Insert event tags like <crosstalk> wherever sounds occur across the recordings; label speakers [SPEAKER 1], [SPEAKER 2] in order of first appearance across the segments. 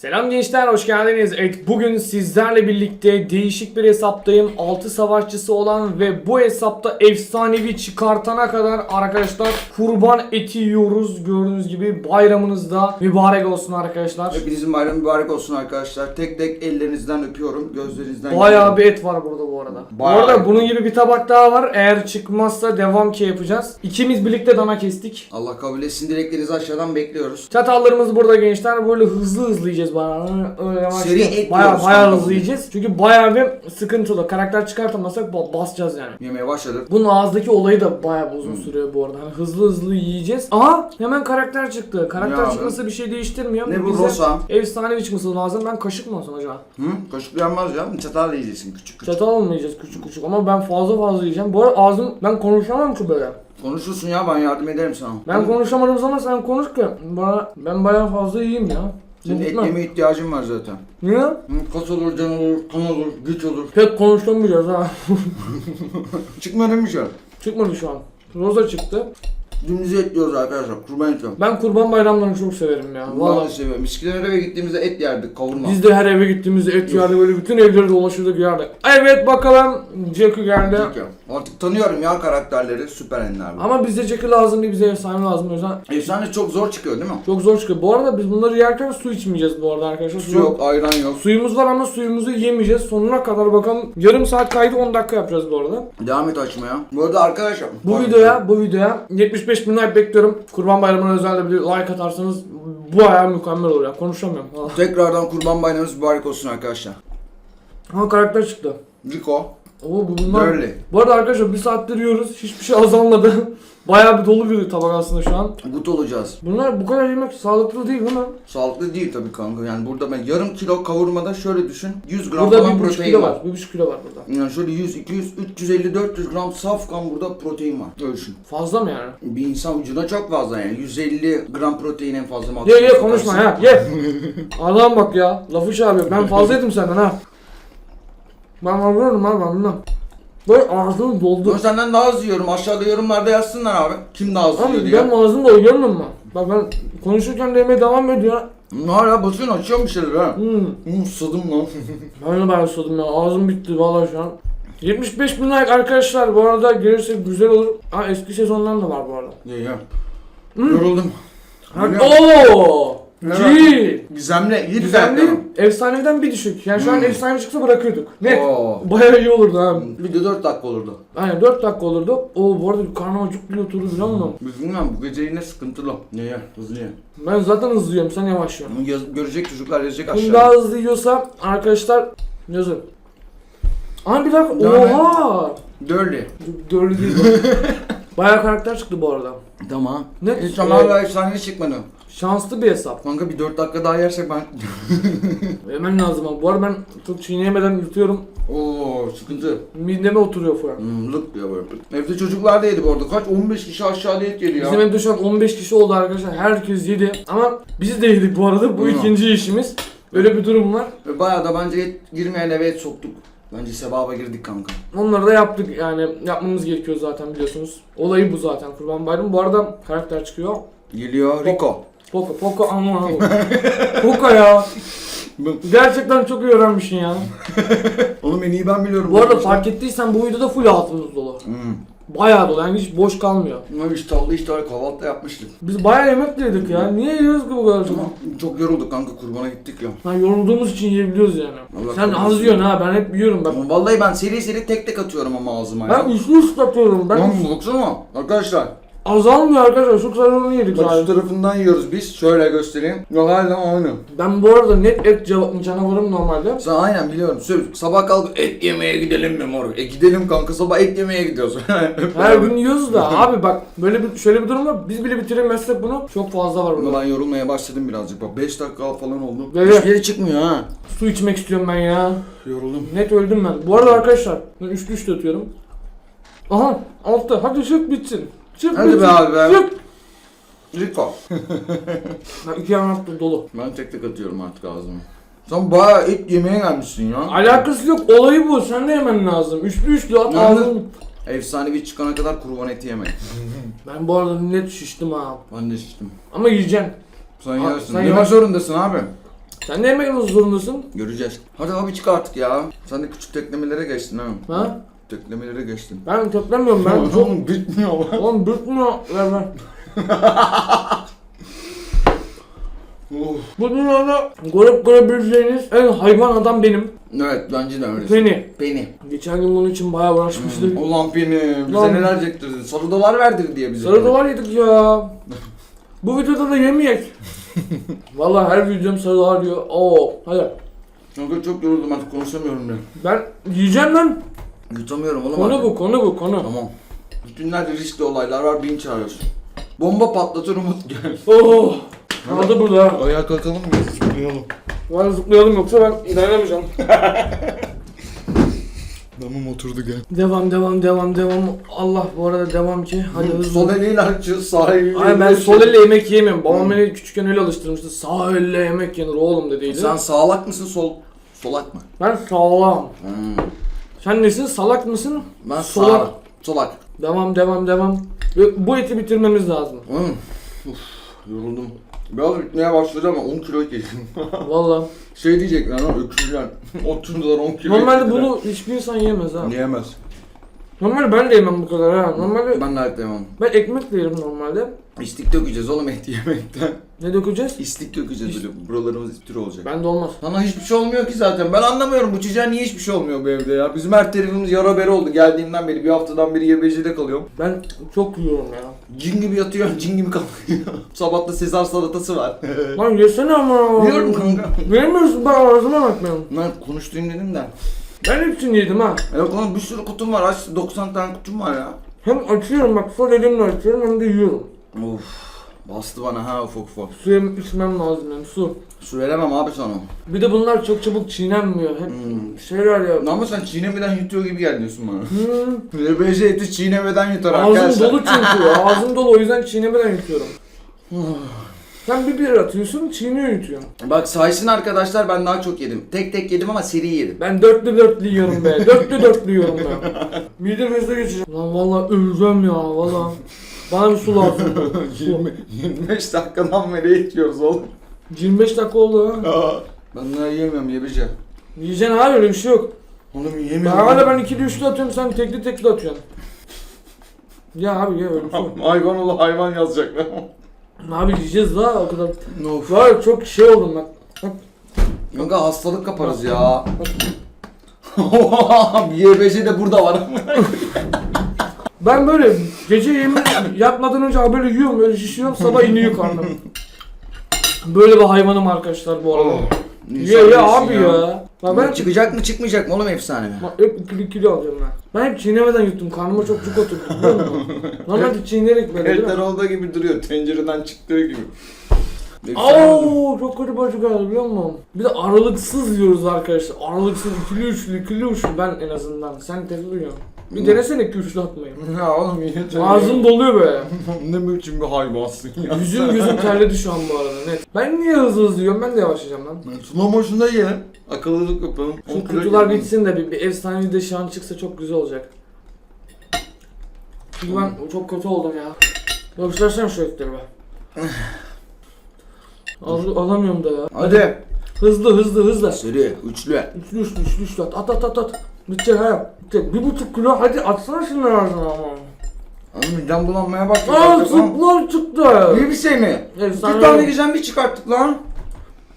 [SPEAKER 1] Selam gençler hoş geldiniz. Evet bugün sizlerle birlikte değişik bir hesaptayım. 6 savaşçısı olan ve bu hesapta efsanevi çıkartana kadar arkadaşlar kurban eti yiyoruz. Gördüğünüz gibi bayramınızda mübarek olsun arkadaşlar.
[SPEAKER 2] Hepinizin bayramı mübarek olsun arkadaşlar. Tek tek ellerinizden öpüyorum, gözlerinizden
[SPEAKER 1] Bayağı bir et var burada bu arada.
[SPEAKER 2] Bayağı
[SPEAKER 1] bu arada bunun gibi bir tabak daha var. Eğer çıkmazsa devam ki yapacağız. İkimiz birlikte dana kestik.
[SPEAKER 2] Allah kabul etsin dileklerinizi aşağıdan bekliyoruz.
[SPEAKER 1] Çatallarımız burada gençler. Böyle hızlı hızlı yiyeceğiz bayağı. Öyle yavaş
[SPEAKER 2] Seri
[SPEAKER 1] değil.
[SPEAKER 2] et
[SPEAKER 1] Bayağı,
[SPEAKER 2] yiyoruz
[SPEAKER 1] bayağı
[SPEAKER 2] kanka
[SPEAKER 1] hızlı yiyeceğiz. Çünkü bayağı bir sıkıntılı. Karakter çıkartamazsak ba- basacağız yani.
[SPEAKER 2] Yemeye başladık.
[SPEAKER 1] Bunun ağızdaki olayı da bayağı bir uzun sürüyor bu arada. Hani hızlı hızlı yiyeceğiz. Aha hemen karakter çıktı. Karakter
[SPEAKER 2] abi?
[SPEAKER 1] çıkması bir şey değiştirmiyor.
[SPEAKER 2] Ne bu,
[SPEAKER 1] Bize
[SPEAKER 2] Rosa?
[SPEAKER 1] Efsanevi çıkması lazım. Ben kaşık mı alsam acaba?
[SPEAKER 2] Hı? Kaşık yanmaz ya. Çatal yiyeceksin küçük küçük.
[SPEAKER 1] Çatal almayacağız küçük küçük ama ben fazla fazla yiyeceğim. Bu arada ağzım ben konuşamam ki böyle.
[SPEAKER 2] Konuşursun ya ben yardım ederim sana.
[SPEAKER 1] Ben konuşamadığım zaman sen konuş ki. Bana, ben bayağı fazla yiyeyim ya.
[SPEAKER 2] Senin et yemeye ihtiyacın var zaten.
[SPEAKER 1] Niye?
[SPEAKER 2] Hı? Kas olur, can olur, kan olur, güç olur.
[SPEAKER 1] Pek konuşamayacağız ha. <laughs>
[SPEAKER 2] Çıkmadı mı şu an?
[SPEAKER 1] Çıkmadı şu an. Roza çıktı.
[SPEAKER 2] Dümdüz et yiyoruz arkadaşlar. Kurban eti.
[SPEAKER 1] Ben kurban bayramlarını çok severim ya.
[SPEAKER 2] Vallahi
[SPEAKER 1] Vallahi.
[SPEAKER 2] seviyorum. Eskiden eve gittiğimizde et yerdik, kavurma.
[SPEAKER 1] Biz de her eve gittiğimizde et yerdi böyle bütün evleri dolaşırdık yerdik. Evet bakalım Jackie geldi.
[SPEAKER 2] Peki. Artık tanıyorum ya karakterleri, süper enler bu.
[SPEAKER 1] Ama bize Jackie lazım değil bize efsane lazım o yüzden
[SPEAKER 2] Efsane çok zor çıkıyor değil mi?
[SPEAKER 1] çok zor çıkıyor. Bu arada biz bunları yerken su içmeyeceğiz bu arada arkadaşlar.
[SPEAKER 2] Su yok, ayran yok.
[SPEAKER 1] Suyumuz var ama suyumuzu yemeyeceğiz. Sonuna kadar bakalım. Yarım saat kaydı 10 dakika yapacağız bu arada.
[SPEAKER 2] Devam et açmaya. Bu arada arkadaşlar.
[SPEAKER 1] Bu videoya, bu videoya 75 bin like bekliyorum. Kurban Bayramı'na özel bir like atarsanız bu ayağı mükemmel olur ya. Konuşamıyorum.
[SPEAKER 2] Tekrardan kurban bayramımız mübarek olsun arkadaşlar.
[SPEAKER 1] Ha karakter çıktı.
[SPEAKER 2] Rico,
[SPEAKER 1] Oo bu bunlar.
[SPEAKER 2] Burley.
[SPEAKER 1] Bu arada arkadaşlar bir saattir yiyoruz. Hiçbir şey azalmadı. Bayağı bir dolu bir tabak aslında şu an.
[SPEAKER 2] Gut olacağız.
[SPEAKER 1] Bunlar bu kadar yemek sağlıklı değil değil mi?
[SPEAKER 2] Sağlıklı değil tabii kanka. Yani burada ben yarım kilo kavurmada şöyle düşün. 100 gram
[SPEAKER 1] Burada
[SPEAKER 2] falan
[SPEAKER 1] bir buçuk
[SPEAKER 2] protein
[SPEAKER 1] kilo
[SPEAKER 2] var.
[SPEAKER 1] var. Bir buçuk kilo var burada.
[SPEAKER 2] Yani şöyle 100, 200, 350, 400 gram saf kan burada protein var. Öyle düşün.
[SPEAKER 1] Fazla mı yani?
[SPEAKER 2] Bir insan vücuduna çok fazla yani. 150 gram protein en fazla
[SPEAKER 1] Ye
[SPEAKER 2] maksimum.
[SPEAKER 1] ye konuşma ya ye. Allah'ım bak ya. Lafı şey yapıyor. Ben <laughs> fazla yedim senden ha. Ben anlıyorum abi ben bilmem. Böyle ağzım
[SPEAKER 2] Ben senden daha az yiyorum. Aşağıda yorumlarda yazsınlar abi. Kim daha az yiyor
[SPEAKER 1] Abi
[SPEAKER 2] diye.
[SPEAKER 1] benim ağzım dolu görmüyor musun? Bak ben konuşurken de yemeye devam ediyor.
[SPEAKER 2] Hala basın açıyorum bir şeyler ha.
[SPEAKER 1] Hmm.
[SPEAKER 2] Hmm, susadım lan. <laughs>
[SPEAKER 1] Ben de ben susadım ya. Ağzım bitti vallahi şu an. 75 bin like arkadaşlar. Bu arada gelirse güzel olur. Ha eski sezondan da var bu arada.
[SPEAKER 2] Ye ye. Yoruldum.
[SPEAKER 1] Ha,
[SPEAKER 2] Biliyorum.
[SPEAKER 1] Oo! G!
[SPEAKER 2] Gizemli. İyi
[SPEAKER 1] Güzel
[SPEAKER 2] düzeltme.
[SPEAKER 1] Efsaneden bir düşük. Yani şu an
[SPEAKER 2] Hmm.
[SPEAKER 1] efsane çıksa bırakıyorduk. Ne?
[SPEAKER 2] Oo.
[SPEAKER 1] Bayağı iyi olurdu ha.
[SPEAKER 2] Video 4 dakika olurdu.
[SPEAKER 1] Aynen 4 dakika olurdu. Oo bu arada karnım acıktı oturdu biliyor musun?
[SPEAKER 2] Biz bilmem bu gece yine sıkıntılı. Ye ye hızlı ye.
[SPEAKER 1] Ben zaten hızlı yiyorum sen yavaş yiyorsun.
[SPEAKER 2] Bunu yaz- görecek çocuklar yazacak
[SPEAKER 1] Kim
[SPEAKER 2] aşağıya.
[SPEAKER 1] daha hızlı yiyorsa arkadaşlar yazın. Ama bir dakika
[SPEAKER 2] Dörde.
[SPEAKER 1] oha!
[SPEAKER 2] Dörlü.
[SPEAKER 1] Dörlü değil bu. <laughs> Bayağı karakter çıktı bu arada.
[SPEAKER 2] Tamam.
[SPEAKER 1] Ne?
[SPEAKER 2] Hiç ama hala efsanevi çıkmadı.
[SPEAKER 1] Şanslı bir hesap.
[SPEAKER 2] Kanka bir 4 dakika daha yersek ben... <laughs>
[SPEAKER 1] Yemen lazım ama. Bu arada ben çok çiğneyemeden yutuyorum.
[SPEAKER 2] Oo sıkıntı.
[SPEAKER 1] Mideme oturuyor falan.
[SPEAKER 2] Hmm, lık diyor böyle. Evde çocuklar da yedi bu arada. Kaç? 15 kişi aşağıda et yedi ya.
[SPEAKER 1] Bizim evde şu an 15 kişi oldu arkadaşlar. Herkes yedi. Ama biz de yedik bu arada. Bu
[SPEAKER 2] Hı.
[SPEAKER 1] ikinci işimiz. Öyle bir durum var.
[SPEAKER 2] Ve bayağı da bence et girmeyen eve et soktuk. Bence sevaba girdik kanka.
[SPEAKER 1] Onları da yaptık yani yapmamız gerekiyor zaten biliyorsunuz. Olayı bu zaten Kurban Bayramı. Bu arada karakter çıkıyor.
[SPEAKER 2] Geliyor Rico.
[SPEAKER 1] Poco, Poco aman abi. <laughs> Poco ya. Gerçekten çok iyi öğrenmişsin ya. <laughs>
[SPEAKER 2] Oğlum en iyi ben biliyorum.
[SPEAKER 1] Bu arada fark ettiysen bu videoda full altımız dolu.
[SPEAKER 2] Hmm.
[SPEAKER 1] Bayağı dolu yani hiç boş kalmıyor.
[SPEAKER 2] Ama iştahlı iştahlı kahvaltı da yapmıştık.
[SPEAKER 1] Biz bayağı yemek yedik ya. Niye yiyoruz ki bu kadar çok?
[SPEAKER 2] Ama çok yorulduk kanka kurbana gittik ya.
[SPEAKER 1] Ha, yorulduğumuz için yiyebiliyoruz yani.
[SPEAKER 2] Allah
[SPEAKER 1] Sen
[SPEAKER 2] kahretsin.
[SPEAKER 1] az yiyorsun ha ben hep yiyorum bak.
[SPEAKER 2] Ama vallahi ben seri seri tek tek atıyorum ama ağzıma ya.
[SPEAKER 1] Ben üçlü ıslatıyorum. Ben
[SPEAKER 2] Lan baksana arkadaşlar.
[SPEAKER 1] Azalmıyor arkadaşlar. Çok zararını yedik
[SPEAKER 2] Bak şu
[SPEAKER 1] zaten.
[SPEAKER 2] tarafından yiyoruz biz. Şöyle göstereyim. Ya hala aynı.
[SPEAKER 1] Ben bu arada net et ca- canavarım normalde.
[SPEAKER 2] Sen aynen biliyorum. Söyle, sabah kalkıp et yemeye gidelim mi moruk? E gidelim kanka sabah et yemeye gidiyoruz. <laughs>
[SPEAKER 1] Her gün yiyoruz da abi bak böyle bir şöyle bir durum var. Biz bile bitiremezsek bunu çok fazla var burada.
[SPEAKER 2] Ben yorulmaya başladım birazcık. Bak 5 dakika falan oldu.
[SPEAKER 1] Evet.
[SPEAKER 2] Hiçbir yere çıkmıyor ha.
[SPEAKER 1] Su içmek istiyorum ben ya.
[SPEAKER 2] Yoruldum.
[SPEAKER 1] Net öldüm ben. Bu arada arkadaşlar ben üçlü üçlü atıyorum. Aha altta hadi çık bitsin. Çık
[SPEAKER 2] Hadi be abi be.
[SPEAKER 1] Çık.
[SPEAKER 2] Rico.
[SPEAKER 1] Ha, iki attı dolu.
[SPEAKER 2] Ben tek tek atıyorum artık ağzıma. Sen bayağı et yemeye gelmişsin ya.
[SPEAKER 1] Alakası yok olayı bu. Sen de yemen lazım. Üçlü üçlü at
[SPEAKER 2] Yalnız-
[SPEAKER 1] ağzını.
[SPEAKER 2] Efsanevi çıkana kadar kurban eti yemek. <laughs>
[SPEAKER 1] Ben bu arada net şiştim ha.
[SPEAKER 2] Ben de şiştim.
[SPEAKER 1] Ama yiyeceksin.
[SPEAKER 2] Sen
[SPEAKER 1] Ha,
[SPEAKER 2] yersin.
[SPEAKER 1] sen yavaş-
[SPEAKER 2] zorundasın abi.
[SPEAKER 1] Sen de yemek zorundasın.
[SPEAKER 2] Göreceğiz. Hadi abi çık artık ya. Sen de küçük teklemelere geçtin ha.
[SPEAKER 1] Ha?
[SPEAKER 2] Teklemelere geçtin.
[SPEAKER 1] Ben toplemiyorum ben. Çok...
[SPEAKER 2] Oğlum bitmiyor lan.
[SPEAKER 1] Oğlum bitmiyor. Ver. <laughs>
[SPEAKER 2] Of.
[SPEAKER 1] Bu dünyada görüp görebileceğiniz en hayvan adam benim.
[SPEAKER 2] Evet bence de öyle.
[SPEAKER 1] Penny.
[SPEAKER 2] Penny.
[SPEAKER 1] Geçen gün bunun için bayağı uğraşmıştık.
[SPEAKER 2] Ulan Penny. Bize
[SPEAKER 1] Lan.
[SPEAKER 2] neler çektirdin. Sarı dolar verdir diye bize.
[SPEAKER 1] Sarı dolar yedik ya. Bu videoda da yemeyek. <laughs> Vallahi her videom sarı dolar diyor. Oo, hadi.
[SPEAKER 2] Kanka çok yoruldum artık konuşamıyorum ben.
[SPEAKER 1] Ben yiyeceğim lan.
[SPEAKER 2] Yutamıyorum oğlum
[SPEAKER 1] Konu
[SPEAKER 2] artık.
[SPEAKER 1] bu, konu bu, konu.
[SPEAKER 2] Tamam. Bütünlerde riskli olaylar var bin çağırıyorsun. Bomba patlatır Umut gel. <laughs>
[SPEAKER 1] Oh. Kaldı burada.
[SPEAKER 2] Ayağa kalkalım mı? Zıplayalım.
[SPEAKER 1] Var zıplayalım yoksa ben dayanamayacağım. <laughs>
[SPEAKER 2] Tamam oturdu gel.
[SPEAKER 1] Devam, devam, devam, devam. Allah bu arada devam ki. Hadi hızlı.
[SPEAKER 2] Sol eliyle açıyor sağ eliyle.
[SPEAKER 1] Ay ben sol elle yemek yiyemiyorum. Babam beni küçükken öyle alıştırmıştı. Sağ elle yemek yenir oğlum dediydi.
[SPEAKER 2] Sen sağlak mısın sol solak mı?
[SPEAKER 1] Ben sağlam.
[SPEAKER 2] Hmm.
[SPEAKER 1] Sen nesin? Salak mısın?
[SPEAKER 2] Ben
[SPEAKER 1] Solak.
[SPEAKER 2] solak. Solak.
[SPEAKER 1] Devam, devam, devam. Ve bu eti bitirmemiz lazım.
[SPEAKER 2] Hmm. Uf, yoruldum. Biraz bitmeye başladı ama 10 kilo yedim. <laughs>
[SPEAKER 1] Vallahi.
[SPEAKER 2] şey diyecekler lan öküzler. <laughs> 30 dolar 10 kilo
[SPEAKER 1] Normalde bunu hiçbir insan yiyemez ha.
[SPEAKER 2] Yiyemez.
[SPEAKER 1] Normalde ben de yemem bu kadar ha. Normalde
[SPEAKER 2] Ben de hayatta yemem.
[SPEAKER 1] ben ekmek de yerim normalde.
[SPEAKER 2] İstik dökeceğiz oğlum et yemekten. <laughs>
[SPEAKER 1] Ne dökeceğiz?
[SPEAKER 2] İstik dökeceğiz böyle buralarımız iftira olacak.
[SPEAKER 1] Ben de olmaz.
[SPEAKER 2] Sana hiçbir şey olmuyor ki zaten. Ben anlamıyorum bu çocuğa niye hiçbir şey olmuyor bu evde ya. Bizim her tarafımız yara bere oldu. Geldiğimden beri bir haftadan beri YBC'de kalıyorum.
[SPEAKER 1] Ben çok yiyorum ya.
[SPEAKER 2] Cin gibi yatıyor, cin gibi kalkıyor. <laughs> Sabah da Sezar salatası var.
[SPEAKER 1] Lan yesene ama.
[SPEAKER 2] Yiyorum kanka.
[SPEAKER 1] Vermiyorsun ben ağzıma bakmıyorum.
[SPEAKER 2] Lan konuştuğum dedim de.
[SPEAKER 1] Ben hepsini yedim ha.
[SPEAKER 2] Yok oğlum bir sürü kutum var. Aç 90 tane kutum var ya.
[SPEAKER 1] Hem açıyorum bak sol elimle açıyorum hem de yiyorum.
[SPEAKER 2] Of. Bastı bana ha ufak ufak.
[SPEAKER 1] Su içmem lazım yani su.
[SPEAKER 2] Su veremem abi sana.
[SPEAKER 1] Bir de bunlar çok çabuk çiğnenmiyor. Hep
[SPEAKER 2] Hmm.
[SPEAKER 1] şeyler ya.
[SPEAKER 2] Ama sen çiğnemeden yutuyor gibi geliyorsun bana.
[SPEAKER 1] Hmm. <laughs>
[SPEAKER 2] YBC eti çiğnemeden yutar
[SPEAKER 1] Ağzım
[SPEAKER 2] arkadaşlar.
[SPEAKER 1] dolu çünkü. <laughs> Ağzım dolu o yüzden çiğnemeden yutuyorum. Sen bir bir atıyorsun çiğniyor yutuyorsun.
[SPEAKER 2] Bak saysın arkadaşlar ben daha çok yedim. Tek tek yedim ama seri yedim.
[SPEAKER 1] Ben dörtlü dörtlü yiyorum be. <laughs> Dörtlü dörtlü yiyorum ben. Midem hızlı geçeceğim. Lan valla öleceğim ya valla. Bana bir su lazım. su.
[SPEAKER 2] 20, 25 dakikadan beri et yiyoruz oğlum.
[SPEAKER 1] 25 dakika oldu ha.
[SPEAKER 2] Ben daha yiyemiyorum YBC.
[SPEAKER 1] Yiyeceksin abi öyle bir şey yok.
[SPEAKER 2] Oğlum
[SPEAKER 1] Ben
[SPEAKER 2] yiyemiyorum.
[SPEAKER 1] hala ben ikili üçlü atıyorum sen tekli tekli atıyorsun. Ya abi ya öyle bir şey yok.
[SPEAKER 2] hayvan oğlu hayvan yazacaklar.
[SPEAKER 1] Abi yiyeceğiz la o kadar.
[SPEAKER 2] of.
[SPEAKER 1] Var çok şey oldum bak.
[SPEAKER 2] Kanka hastalık kaparız ya. <laughs> YBC de burada var.
[SPEAKER 1] Ben böyle gece yemin yatmadan önce abi böyle yiyorum böyle şişiyorum sabah iniyor karnım. Böyle bir hayvanım arkadaşlar bu arada. Ye ye abi ya. Bak ben
[SPEAKER 2] Çıkacak mı çıkmayacak mı oğlum efsane mi?
[SPEAKER 1] Bak hep ikili ikili alacağım ben. Ben hep çiğnemeden yuttum. Karnıma çok çok oturdu biliyor musun? <laughs> Normalde çiğnerek böyle değil mi?
[SPEAKER 2] olduğu gibi duruyor tencereden çıktığı gibi.
[SPEAKER 1] Oo çok kötü bacı geldi biliyor musun? Bir de aralıksız yiyoruz arkadaşlar. Aralıksız ikili üçlü ikili üçlü ben en azından. Sen tek duyuyorsun. Bir denesene iki üçlü atmayı. <laughs>
[SPEAKER 2] Ya oğlum yeter.
[SPEAKER 1] Ağzım doluyor be. <laughs>
[SPEAKER 2] ne biçim bir hayvansın ya.
[SPEAKER 1] Yüzüm gözüm terledi şu an bu arada net. Ben niye hızlı hızlı yiyorum? Ben de yavaşlayacağım lan.
[SPEAKER 2] Slow motion'da yiyelim. Akıllılık yapalım.
[SPEAKER 1] Şu
[SPEAKER 2] On kilo
[SPEAKER 1] kutular bitsin de bir, bir efsanevi de şu an çıksa çok güzel olacak. Çünkü ben çok kötü oldum ya. Göstersene şu etleri be. <laughs> Al, alamıyorum da ya.
[SPEAKER 2] Hadi.
[SPEAKER 1] Hızlı hızlı hızlı.
[SPEAKER 2] Seri, üçlü.
[SPEAKER 1] Üçlü üçlü üçlü üçlü at at at at at. Bitecek ha. Bitecek. Bir buçuk kilo hadi atsana şunları ağzına ama.
[SPEAKER 2] Oğlum midem bulanmaya başladı.
[SPEAKER 1] Aa
[SPEAKER 2] Tamam.
[SPEAKER 1] zıplar çıktı.
[SPEAKER 2] İyi bir şey mi?
[SPEAKER 1] Efsane.
[SPEAKER 2] Bir tane güzel bir çıkarttık lan.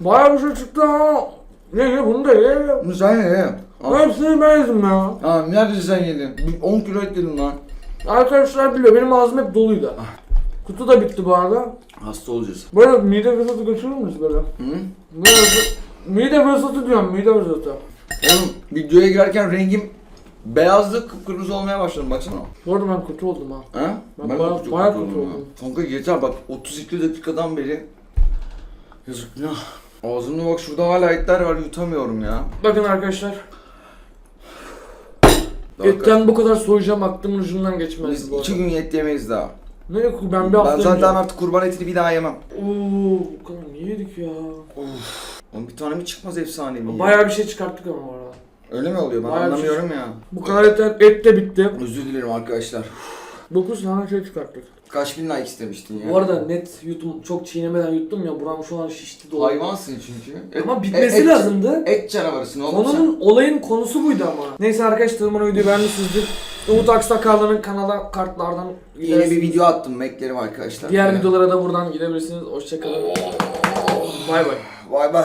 [SPEAKER 1] Bayağı bir şey çıktı ha. Ye ye bunu da ye.
[SPEAKER 2] Bunu sen ye ye. Al.
[SPEAKER 1] Hepsini ben yedim ya.
[SPEAKER 2] Aa, nerede sen yedin? Bir 10 kilo et yedim lan.
[SPEAKER 1] Arkadaşlar biliyor benim ağzım hep doluydu. Kutu da bitti bu arada.
[SPEAKER 2] Hasta olacağız.
[SPEAKER 1] Böyle mide vızıltı götürür müyüz böyle?
[SPEAKER 2] Hı?
[SPEAKER 1] Böyle mide vızıltı diyorum mide vızıltı.
[SPEAKER 2] Oğlum videoya girerken rengim beyazdı kıpkırmızı olmaya başladım baksana.
[SPEAKER 1] Bu arada ben kötü oldum ha.
[SPEAKER 2] Ha?
[SPEAKER 1] Ben
[SPEAKER 2] de
[SPEAKER 1] bayağı-
[SPEAKER 2] çok
[SPEAKER 1] bayağı
[SPEAKER 2] kötü oldum
[SPEAKER 1] oldum.
[SPEAKER 2] ya. Kanka yeter bak 32 dakikadan beri Yazık ya. Ağzımda bak şurada hala etler var yutamıyorum ya.
[SPEAKER 1] Bakın arkadaşlar etten bu kadar soyacağım aklımın ucundan geçmez
[SPEAKER 2] Biz
[SPEAKER 1] bu arada.
[SPEAKER 2] iki gün et yemeyiz daha.
[SPEAKER 1] Ne yok ben bir hafta Ben
[SPEAKER 2] zaten
[SPEAKER 1] önce-
[SPEAKER 2] artık kurban etini bir daha yemem.
[SPEAKER 1] Oo, bu kadar niye yedik ya? Of.
[SPEAKER 2] Oğlum bir tane mi çıkmaz efsane mi?
[SPEAKER 1] Bayağı bir şey çıkarttık ama bu arada.
[SPEAKER 2] Öyle mi oluyor? Ben
[SPEAKER 1] bayağı bir şey
[SPEAKER 2] anlamıyorum ya.
[SPEAKER 1] Bu kadar et, et de bitti.
[SPEAKER 2] Özür dilerim arkadaşlar.
[SPEAKER 1] 9 tane şey çıkarttık.
[SPEAKER 2] Kaç bin like istemiştin ya?
[SPEAKER 1] Bu arada net yuttum, çok çiğnemeden yuttum ya buram şu an şişti doldu.
[SPEAKER 2] Hayvansın çünkü.
[SPEAKER 1] Ama e- bitmesi
[SPEAKER 2] et-
[SPEAKER 1] lazımdı.
[SPEAKER 2] Et canavarısın oğlum sen.
[SPEAKER 1] Konunun olayın konusu buydu ama. Neyse arkadaşlar umarım videoyu beğenmişsinizdir. Umut Aksakallı'nın kanala kartlardan
[SPEAKER 2] Yeni bir video attım. Beklerim arkadaşlar.
[SPEAKER 1] Diğer videolara da buradan gidebilirsiniz. Hoşçakalın. Oh. Bay bay.
[SPEAKER 2] Bay bay.